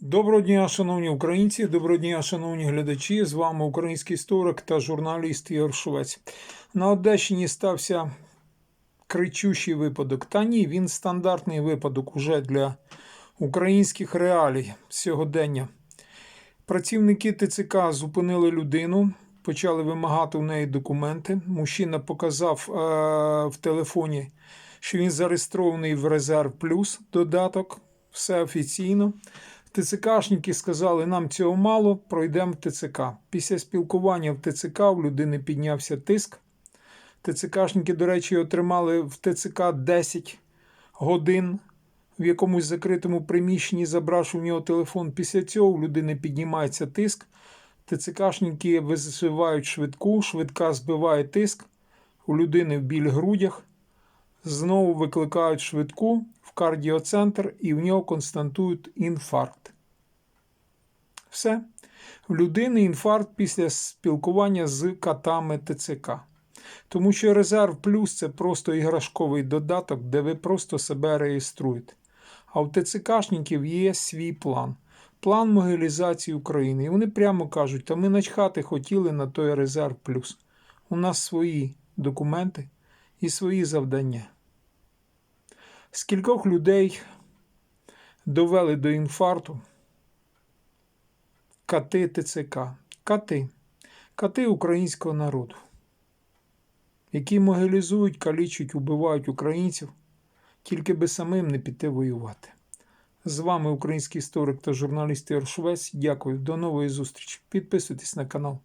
Доброго дня, шановні українці, доброго дня, шановні глядачі. З вами український історик та журналіст Ігор Швець. На Одещині стався кричущий випадок. Та ні, він стандартний випадок уже для українських реалій сьогодення. Працівники ТЦК зупинили людину, почали вимагати у неї документи. Мужчина показав е- в телефоні, що він зареєстрований в Резерв Плюс додаток. Все офіційно. ТЦКшники сказали, нам цього мало, пройдемо в ТЦК. Після спілкування в ТЦК у людини піднявся тиск. ТЦКшники, до речі, отримали в ТЦК 10 годин в якомусь закритому приміщенні, забравши в нього телефон. Після цього у людини піднімається тиск. ТЦКшники визивають швидку, швидка збиває тиск, у людини в біль грудях. Знову викликають швидку в кардіоцентр і в нього констатують інфаркт. Все. В людини інфаркт після спілкування з катами ТЦК. Тому що резерв плюс це просто іграшковий додаток, де ви просто себе реєструєте. А у ТЦКшників є свій план. План могилізації України. І вони прямо кажуть, та ми начхати хотіли на той резерв плюс. У нас свої документи і свої завдання. Скількох людей довели до інфаркту кати ТЦК, кати, кати українського народу, які могилізують, калічують, убивають українців, тільки би самим не піти воювати. З вами український історик та журналіст Ігор Дякую, до нової зустрічі. Підписуйтесь на канал.